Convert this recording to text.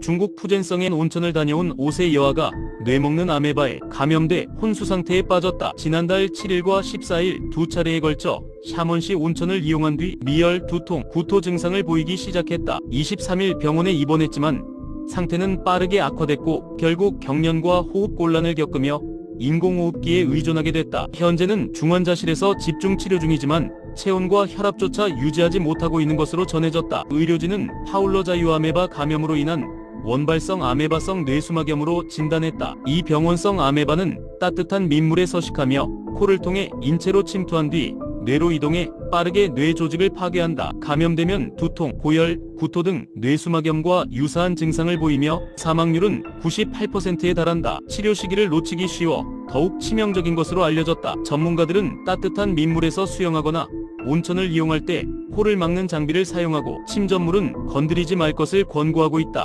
중국 푸젠성엔 온천을 다녀온 5세 여아가 뇌먹는 아메바에 감염돼 혼수 상태에 빠졌다. 지난달 7일과 14일 두 차례에 걸쳐 샤먼시 온천을 이용한 뒤 미열, 두통, 구토 증상을 보이기 시작했다. 23일 병원에 입원했지만 상태는 빠르게 악화됐고 결국 경련과 호흡곤란을 겪으며 인공호흡기에 의존하게 됐다. 현재는 중환자실에서 집중 치료 중이지만 체온과 혈압조차 유지하지 못하고 있는 것으로 전해졌다. 의료진은 파울러자유 아메바 감염으로 인한 원발성 아메바성 뇌수막염으로 진단했다. 이 병원성 아메바는 따뜻한 민물에 서식하며 코를 통해 인체로 침투한 뒤 뇌로 이동해 빠르게 뇌 조직을 파괴한다. 감염되면 두통, 고열, 구토 등 뇌수막염과 유사한 증상을 보이며 사망률은 98%에 달한다. 치료 시기를 놓치기 쉬워 더욱 치명적인 것으로 알려졌다. 전문가들은 따뜻한 민물에서 수영하거나 온천을 이용할 때 코를 막는 장비를 사용하고 침전물은 건드리지 말 것을 권고하고 있다.